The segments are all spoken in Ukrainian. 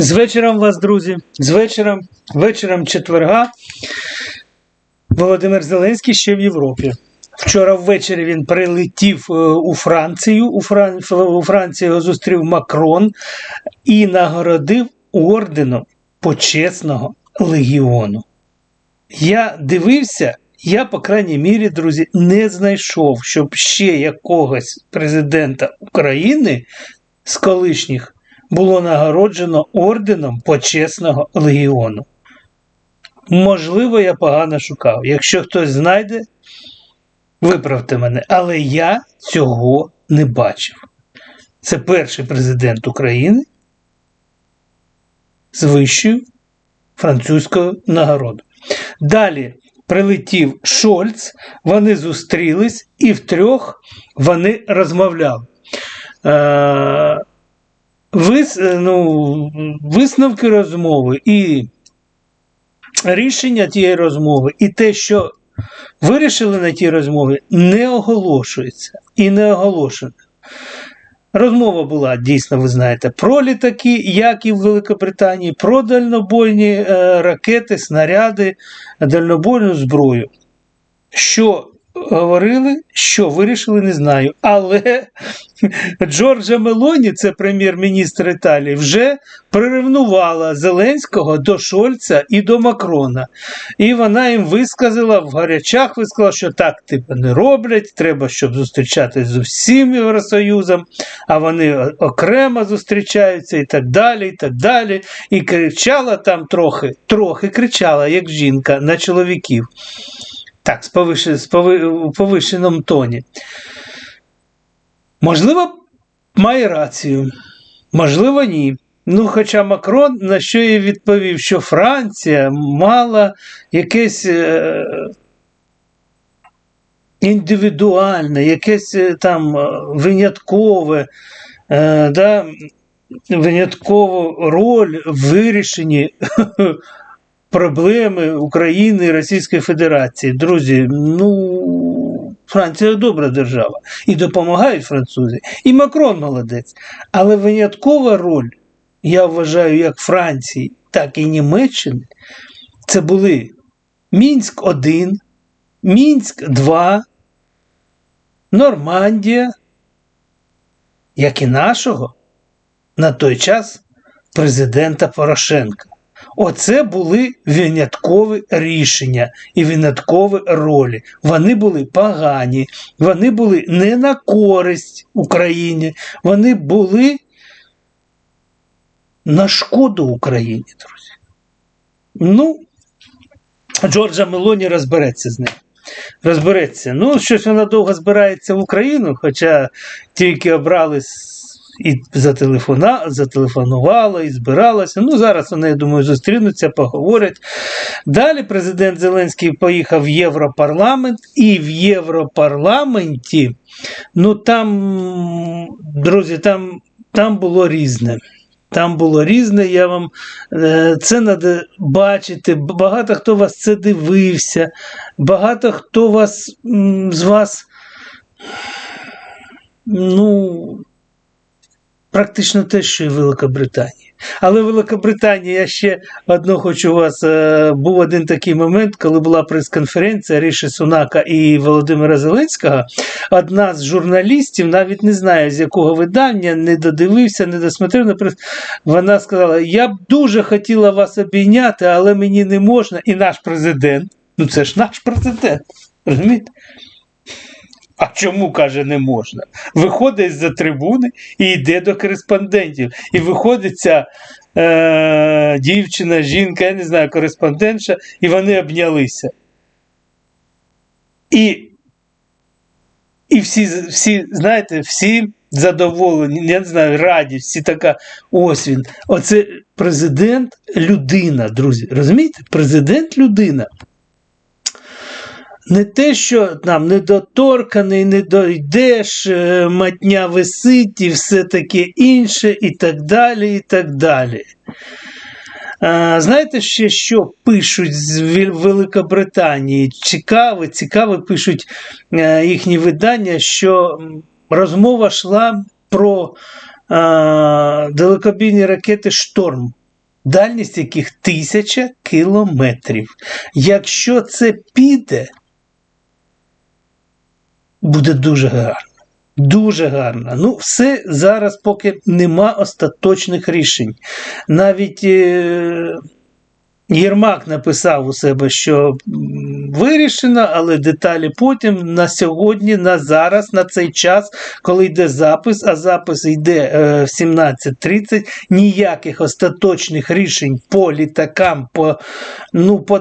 З вечором вас, друзі, з вечором, вечором четверга. Володимир Зеленський ще в Європі. Вчора ввечері він прилетів е, у Францію. У, Фран... у Франції його зустрів Макрон і нагородив орденом почесного легіону. Я дивився, я, по крайній мірі, друзі, не знайшов, щоб ще якогось президента України з колишніх було нагороджено орденом почесного легіону. Можливо, я погано шукав. Якщо хтось знайде, виправте мене. Але я цього не бачив. Це перший президент України з вищою французькою нагородою. Далі прилетів Шольц, вони зустрілись і втрьох вони розмовляли. Е, вис, ну, висновки розмови і рішення тієї розмови, і те, що вирішили на тій розмові, не оголошується і не оголошено. Розмова була дійсно, ви знаєте, про літаки, як і в Великобританії, про дальнобойні е, ракети, снаряди, дальнобойну зброю. Що говорили, що вирішили, не знаю. Але Джорджа Мелоні, це прем'єр-міністр Італії, вже приревнувала Зеленського до Шольца і до Макрона. І вона їм висказала в гарячах, висказала, що так типу не роблять, треба, щоб зустрічатися з усім Євросоюзом, а вони окремо зустрічаються і так далі. І так далі. І кричала там трохи, трохи кричала, як жінка, на чоловіків. Так, з, повиш... з у повищеному тоні. Можливо, має рацію, можливо, ні. Ну, хоча Макрон на що і відповів, що Франція мала якесь е... індивідуальне, якесь е, там е, виняткове, е... да, виняткову роль в вирішенні проблеми України і Російської Федерації. Друзі, ну, Франція добра держава. І допомагають французи. І Макрон молодець. Але виняткова роль, я вважаю, як Франції, так і Німеччини, це були Мінськ 1, Мінськ 2, Нормандія, як і нашого на той час президента Порошенка. Оце були виняткові рішення і виняткові ролі. Вони були погані, вони були не на користь Україні, вони були на шкоду Україні, друзі. Ну, Джорджа Мелоні розбереться з ним. Розбереться. Ну, щось вона довго збирається в Україну, хоча тільки обрали і зателефона, зателефонувала, і збиралася. Ну, зараз вони, я думаю, зустрінуться, поговорять. Далі президент Зеленський поїхав в Європарламент, і в Європарламенті, ну там, друзі, там, там було різне. Там було різне, я вам це треба бачити. Багато хто вас це дивився, багато хто вас з вас, ну, практично те, що і Великобританія. Але Великобританія, я ще одно хочу вас. Е, був один такий момент, коли була прес-конференція Ріші Сунака і Володимира Зеленського. Одна з журналістів, навіть не знаю, з якого видання, не додивився, не досмотрев на прес. Вона сказала: Я б дуже хотіла вас обійняти, але мені не можна. І наш президент, ну це ж наш президент, розумієте? А чому, каже, не можна? Виходить з-за трибуни і йде до кореспондентів. І виходить ця е, дівчина, жінка, я не знаю, кореспондентша, і вони обнялися. І і всі, всі, знаєте, всі задоволені, я не знаю, раді, всі така, ось він. Оце президент людина, друзі. Розумієте? Президент людина не те, що там недоторканий, не дойдеш, е, матня висить і все таке інше, і так далі. і так далі. А, Знаєте ще, що пишуть з Великобританії? Цікаво, цікаво пишуть е, їхні видання, що розмова йшла про а, далекобійні ракети Шторм. дальність яких тисяча кілометрів. Якщо це піде, буде дуже гарно. Дуже гарно. Ну, все зараз, поки нема остаточних рішень. Навіть е, Єрмак написав у себе, що вирішено, але деталі потім на сьогодні, на зараз, на цей час, коли йде запис, а запис йде е, в 17.30, ніяких остаточних рішень по літакам, по, ну, по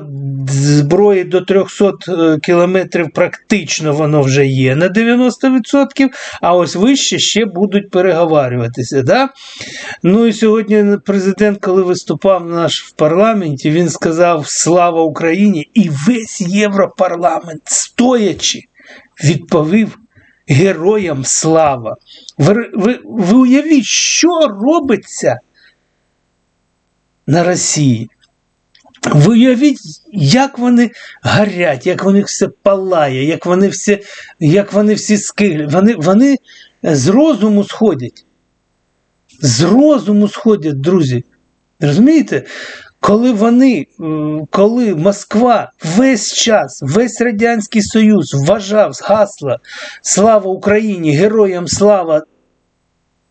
зброї до 300 е, кілометрів практично воно вже є на 90%, а ось вище ще будуть переговарюватися. Да? Ну і сьогодні президент, коли виступав наш в парламенті, він сказав Слава Україні! І весь Європарламент, стоячи, відповів Героям слава. Ви, ви, ви уявіть, що робиться на Росії. Ви уявіть, як вони гарять, як вони все палає, як вони всі, як вони всі скиглять. Вони, вони з розуму сходять. З розуму сходять, друзі. Розумієте? Коли вони, коли Москва весь час, весь Радянський Союз вважав з гасла Слава Україні, героям слава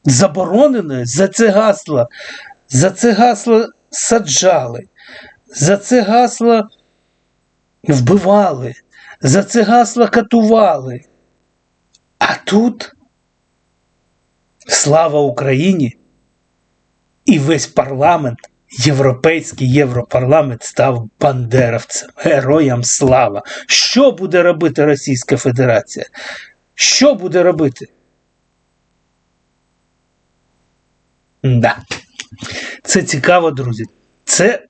забороненою, за це гасло, за це гасло саджали, за це гасло вбивали, за це гасло катували. А тут слава Україні і весь парламент. Європейський Європарламент став бандеровцем, героям слава. Що буде робити Російська Федерація? Що буде робити? Да. Це цікаво, друзі. Це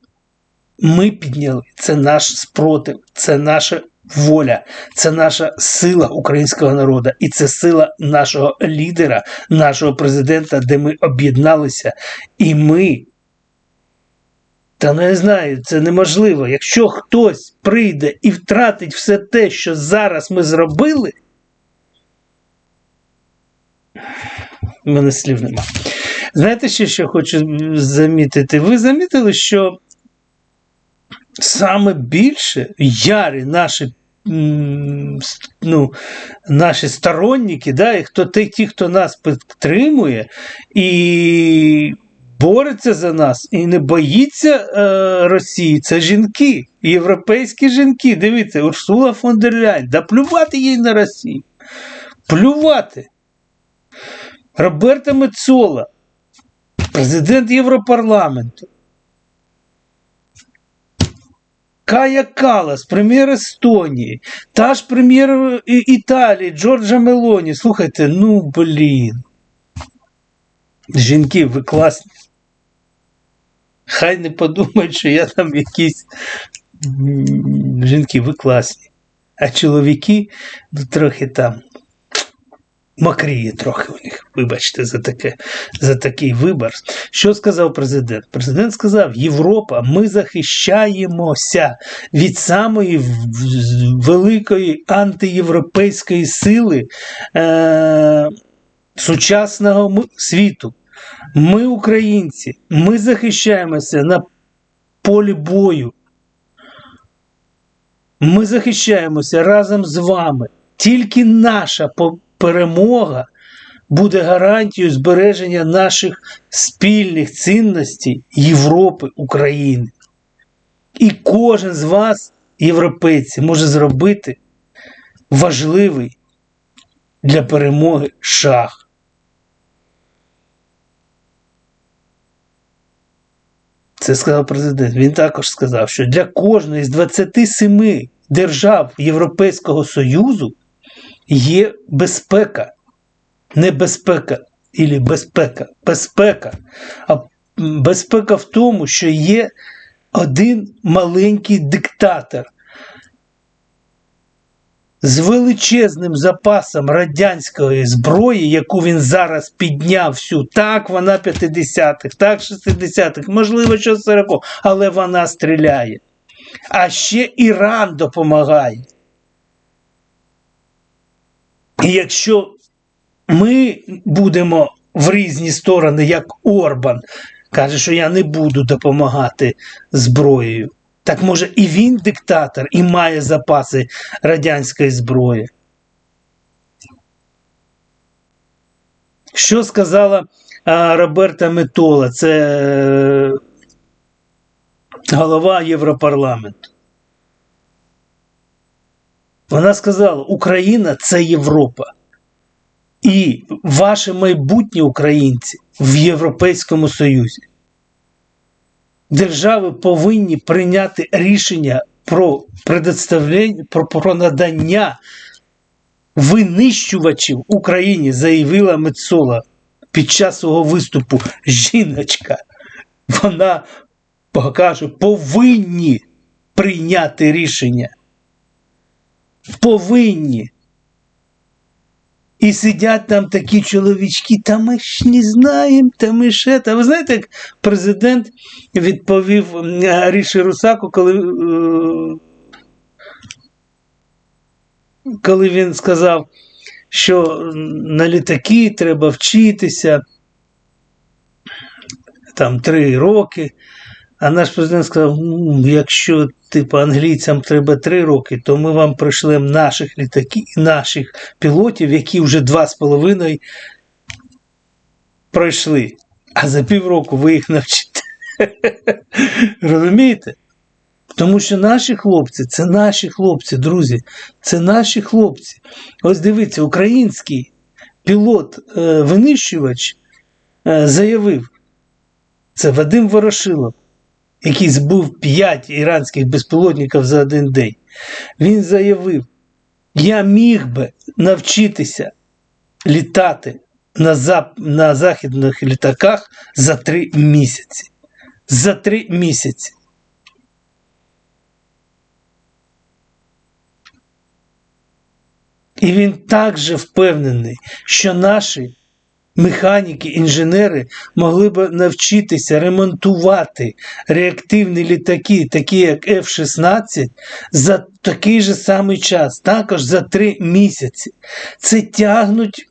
ми підняли, це наш спротив, це наша воля, це наша сила українського народу, і це сила нашого лідера, нашого президента, де ми об'єдналися, і ми. Та не знаю, це неможливо. Якщо хтось прийде і втратить все те, що зараз ми зробили, в мене слів нема. Знаєте, ще що хочу замітити? Ви замітили, що саме більше ярі наші ну, наші сторонники, да, і хто ті, хто нас підтримує і бореться за нас, і не боїться е, Росії, це жінки, європейські жінки. Дивіться, Урсула фон дер Ляйн, да плювати їй на Росію. Плювати. Роберта Мецола, президент Європарламенту. Кая Калас, прем'єр Естонії, та ж прем'єр Італії Джорджа Мелоні. Слухайте, ну блін. Жінки, ви класні. Хай не подумають, що я там якісь жінки, ви класні. А чоловіки ну, трохи там макріє трохи у них. Вибачте, за таке, за такий вибір. Що сказав президент? Президент сказав: Європа, ми захищаємося від самої великої антиєвропейської сили е- сучасного світу. Ми, українці, ми захищаємося на полі бою. Ми захищаємося разом з вами. Тільки наша перемога буде гарантією збереження наших спільних цінностей Європи, України. І кожен з вас, європейці, може зробити важливий для перемоги шаг. Це сказав президент. Він також сказав, що для кожної з 27 держав Європейського Союзу є безпека, небезпека, або безпека, безпека. А безпека в тому, що є один маленький диктатор з величезним запасом радянської зброї, яку він зараз підняв всю, так вона 50-х, так 60-х, можливо, що 40 але вона стріляє. А ще Іран допомагає. І якщо ми будемо в різні сторони, як Орбан, Каже, що я не буду допомагати зброєю. Так може і він диктатор і має запаси радянської зброї. Що сказала Роберта Метола, це е, голова Європарламенту? Вона сказала: Україна це Європа. І ваше майбутнє українці в Європейському Союзі. Держави повинні прийняти рішення про про, про надання винищувачів Україні, заявила Мецола під час свого виступу. Жіночка. Вона каже, повинні прийняти рішення. Повинні. І сидять там такі чоловічки, та ми ж не знаємо, та ми ще. Та ви знаєте, як президент відповів Ріші Русаку, коли е, коли він сказав, що на літаки треба вчитися там три роки. А наш президент сказав: ну, якщо типу, англійцям треба три роки, то ми вам пришлемо наших літаків, наших пілотів, які вже два з половиною пройшли. А за півроку ви їх навчите. Розумієте? Тому що наші хлопці це наші хлопці, друзі. Це наші хлопці. Ось дивіться, український пілот-винищувач е, заявив, це Вадим Ворошилов який збив 5 іранських безпілотників за один день, він заявив: я міг би навчитися літати на зап... на західних літаках за 3 місяці. За 3 місяці. І він також впевнений, що наші механіки, інженери могли б навчитися ремонтувати реактивні літаки, такі як F-16, за такий же самий час, також за три місяці. Це тягнуть.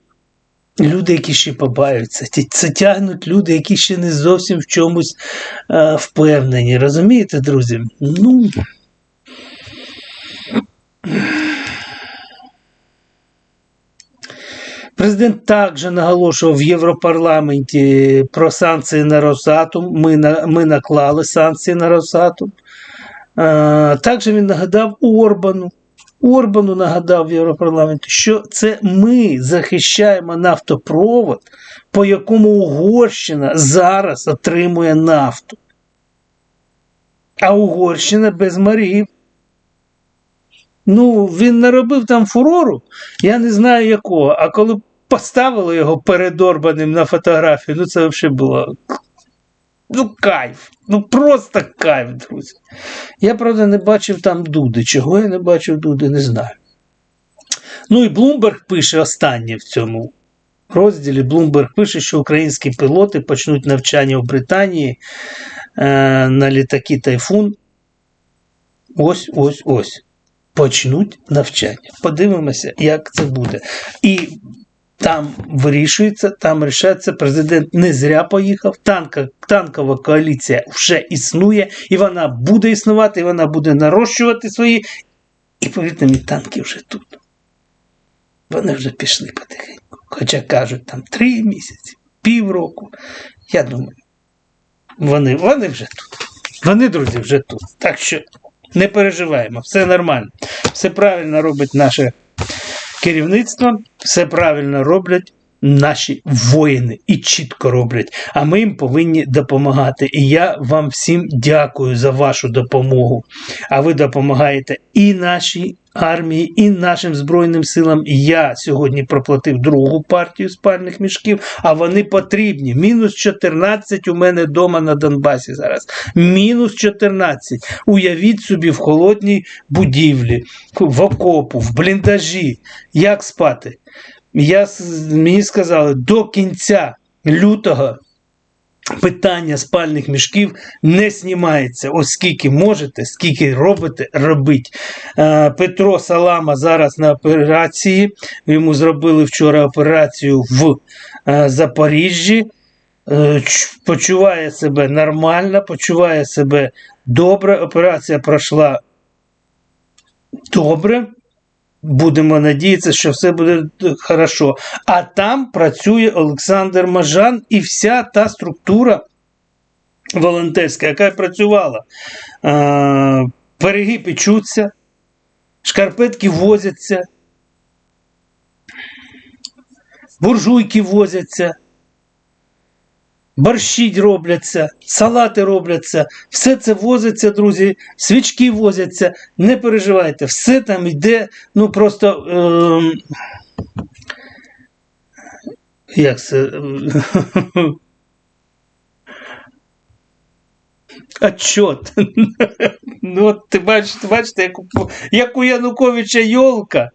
Люди, які ще побаються, це тягнуть люди, які ще не зовсім в чомусь а, впевнені. Розумієте, друзі? Ну. Президент також наголошував в Європарламенті про санкції на Росатом. Ми на, ми наклали санкції на Росатом. А, також він нагадав Орбану. Орбану нагадав в Європарламенті, що це ми захищаємо нафтопровод, по якому Угорщина зараз отримує нафту. А Угорщина без морів. Ну, він наробив там фурору, я не знаю якого. А коли поставили його перед Орбаним на фотографію, ну це взагалі було. Ну, кайф. Ну просто кайф, друзі. Я, правда, не бачив там Дуди. Чого я не бачив Дуди, не знаю. Ну і Блумберг пише останнє в цьому розділі. Блумберг пише, що українські пілоти почнуть навчання в Британії е, на літаки Тайфун. Ось ось ось почнуть навчання. Подивимося, як це буде. І там вирішується, там рішається, президент не зря поїхав. Танка, танкова коаліція вже існує, і вона буде існувати, і вона буде нарощувати свої. І повірте мені, танки вже тут. Вони вже пішли потихеньку. Хоча кажуть, там три місяці, півроку. Я думаю, вони, вони вже тут. Вони, друзі, вже тут. Так що. Не переживаємо, все нормально. Все правильно робить наше керівництво, все правильно роблять наші воїни і чітко роблять. А ми їм повинні допомагати. І я вам всім дякую за вашу допомогу. А ви допомагаєте і нашій армії, і нашим Збройним силам. Я сьогодні проплатив другу партію спальних мішків, а вони потрібні. Мінус 14 у мене вдома на Донбасі зараз. Мінус 14. Уявіть собі в холодній будівлі, в окопу, в бліндажі. Як спати? Я, Мені сказали, до кінця лютого питання спальних мішків не знімається. Оскільки можете, скільки робите, робіть. Е, Петро Салама зараз на операції. Йому зробили вчора операцію в е, Запоріжжі. е, почуває себе нормально, почуває себе добре. Операція пройшла добре. Будемо надіятися, що все буде хорошо. А там працює Олександр Мажан і вся та структура волонтерська, яка працювала. Береги печуться, шкарпетки возяться, буржуйки возяться, борщі робляться, салати робляться, все це возиться, друзі, свічки возяться. Не переживайте, все там йде, ну просто. ем, як це? Отчет. ну, от ти бачите, бачите, як у Януковича йолка.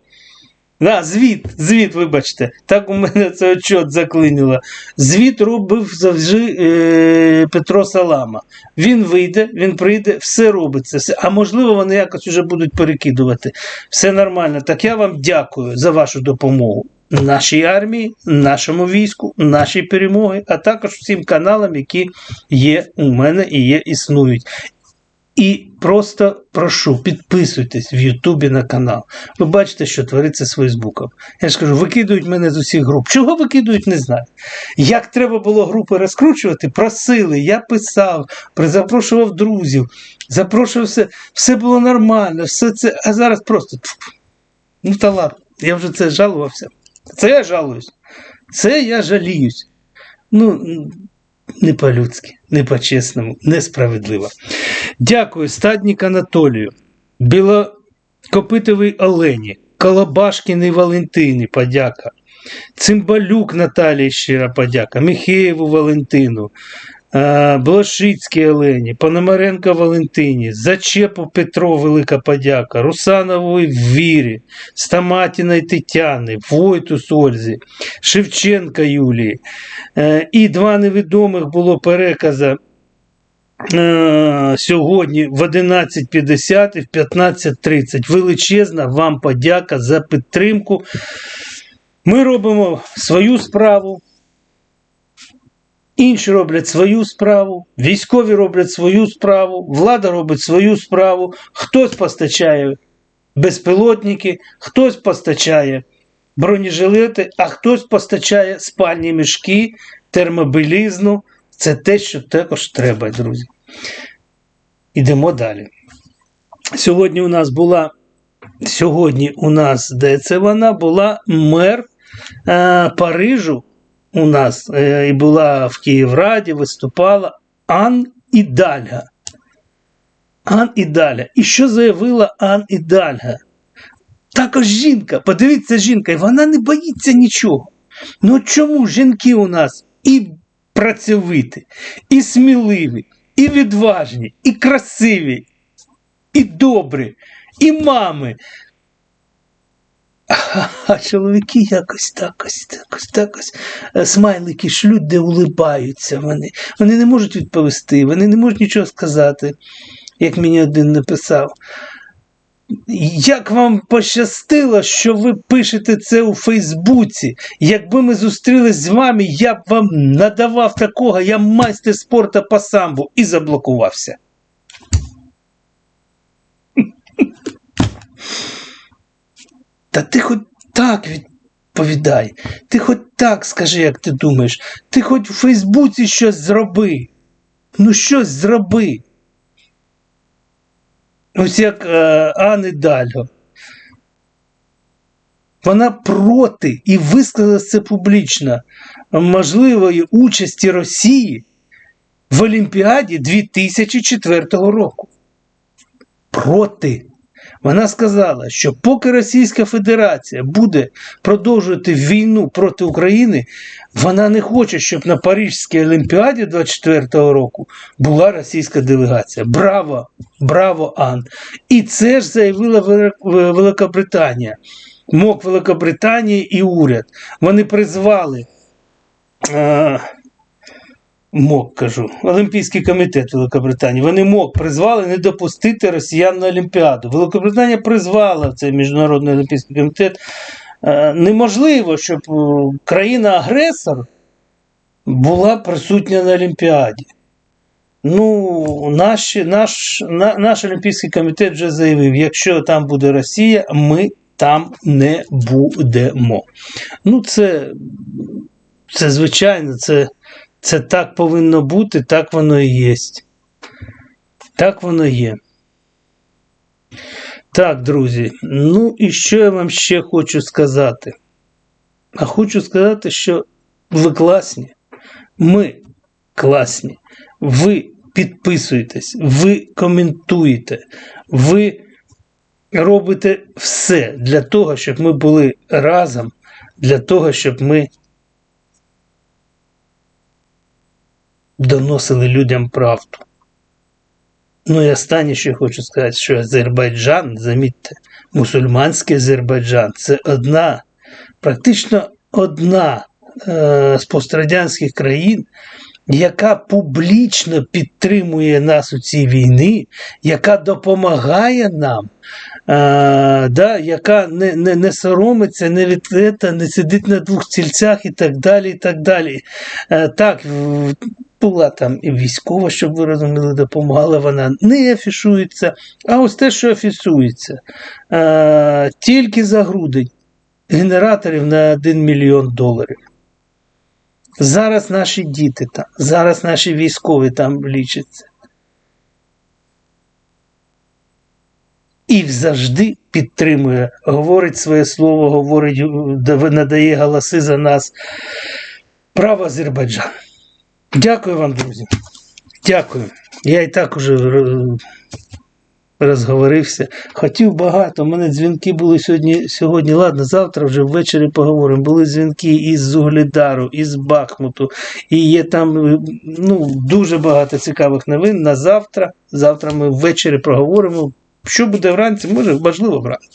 Да, звіт, звіт, вибачте. Так у мене це отчет заклинило. Звіт робив завжди е, Петро Салама. Він вийде, він прийде, все робиться. Все- А можливо, вони якось вже будуть перекидувати. Все нормально. Так я вам дякую за вашу допомогу. Нашій армії, нашому війську, нашій перемоги, а також всім каналам, які є у мене і є існують. І просто прошу, підписуйтесь в Ютубі на канал. Ви бачите, що твориться з Фейсбуком. Я ж кажу, викидують мене з усіх груп. Чого викидують, не знаю. Як треба було групи розкручувати, просили, я писав, запрошував друзів, запрошував все, все було нормально, все це, а зараз просто. Ну та ладно, я вже це жалувався. Це я жалуюсь. Це я жаліюсь. Ну, не по-людськи, не по-чесному, несправедлива. Дякую, стаднік Анатолію, Білокопитовій Олені, Колобашкіній Валентині, подяка. Цимбалюк Наталії щира подяка, Міхеєву Валентину, Блошицькій Олені, Пономаренко Валентині, Зачепу Петро Велика подяка, Русанової Вірі, Стаматіної Тетяни, Войтус Ользі, Шевченка Юлії. Е, І два невідомих було переказа е, сьогодні в 11.50 і в 15.30. Величезна вам подяка за підтримку. Ми робимо свою справу. Інші роблять свою справу, військові роблять свою справу, влада робить свою справу, хтось постачає безпілотники, хтось постачає бронежилети, а хтось постачає спальні мішки, термобілізну. Це те, що також треба, друзі. Ідемо далі. Сьогодні у нас була. Сьогодні у нас, де це вона була мер е, Парижу. У нас е, і була в Київраді, виступала Ан Ідальга. Ан Ідальга. І що заявила Ан Ідальга? Також жінка, подивіться, жінка, і вона не боїться нічого. Ну чому жінки у нас і працьовиті, і сміливі, і відважні, і красиві, і добрі, і мами. А чоловіки якось такось, такось, такось е, смайлики шлють, де улибаються вони. Вони не можуть відповісти, вони не можуть нічого сказати, як мені один написав. Як вам пощастило, що ви пишете це у Фейсбуці? Якби ми зустрілись з вами, я б вам надавав такого, я майстер спорту по самбу і заблокувався. Та ти хоч так відповідай, ти хоч так скажи, як ти думаєш, ти хоч у Фейсбуці щось зроби. Ну щось зроби. Ось як е, Ани Дальго. Вона проти і висказала це публічно можливої участі Росії в Олімпіаді 2004 року. Проти. Вона сказала, що поки Російська Федерація буде продовжувати війну проти України, вона не хоче, щоб на Парижській Олімпіаді 24-го року була російська делегація. Браво! Браво, Ан! І це ж заявила Велик- Великобританія. МОК Великобританії і уряд. Вони призвали. Е, МОК кажу, Олімпійський комітет Великобританії. Вони МОК призвали не допустити росіян на Олімпіаду. Великобританія призвала цей міжнародний олімпійський комітет. Е, Неможливо, щоб е, країна-агресор була присутня на Олімпіаді. Ну, наш, наш, на, наш Олімпійський комітет вже заявив, якщо там буде Росія, ми там не будемо. Ну, це, це звичайно, це, це так повинно бути, так воно і є. Так воно є. Так, друзі, ну і що я вам ще хочу сказати? А хочу сказати, що ви класні, ми класні, ви підписуєтесь, ви коментуєте, ви робите все для того, щоб ми були разом, для того, щоб ми доносили людям правду. Ну і останнє, що хочу сказати, що Азербайджан, замітьте, мусульманський Азербайджан це одна, практично одна е, з пострадянських країн, яка публічно підтримує нас у цій війні, яка допомагає нам, е, да, яка не, не, не соромиться, не відкрита, не сидить на двох стільцях і так далі. і так далі. Е, так, була там і військова, щоб ви розуміли, допомагала вона не афішується, а ось те, що афішується. Е, тільки за грудень генераторів на 1 мільйон доларів. Зараз наші діти там, зараз наші військові там лічаться. І завжди підтримує, говорить своє слово, говорить, е, надає голоси за нас. Право Азербайджан. Дякую вам, друзі. Дякую. Я і так уже розговорився. Хотів багато. У мене дзвінки були сьогодні. Сьогодні, ладно, завтра вже ввечері поговоримо. Були дзвінки із Угледару, із Бахмуту. І є там ну, дуже багато цікавих новин. На завтра. Завтра ми ввечері проговоримо. Що буде вранці? Може, можливо, вранці.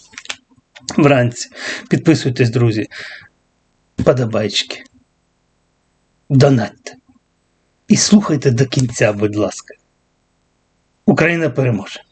Вранці. Підписуйтесь, друзі. Подобайчики. Донатьте. І слухайте до кінця, будь ласка. Україна переможе.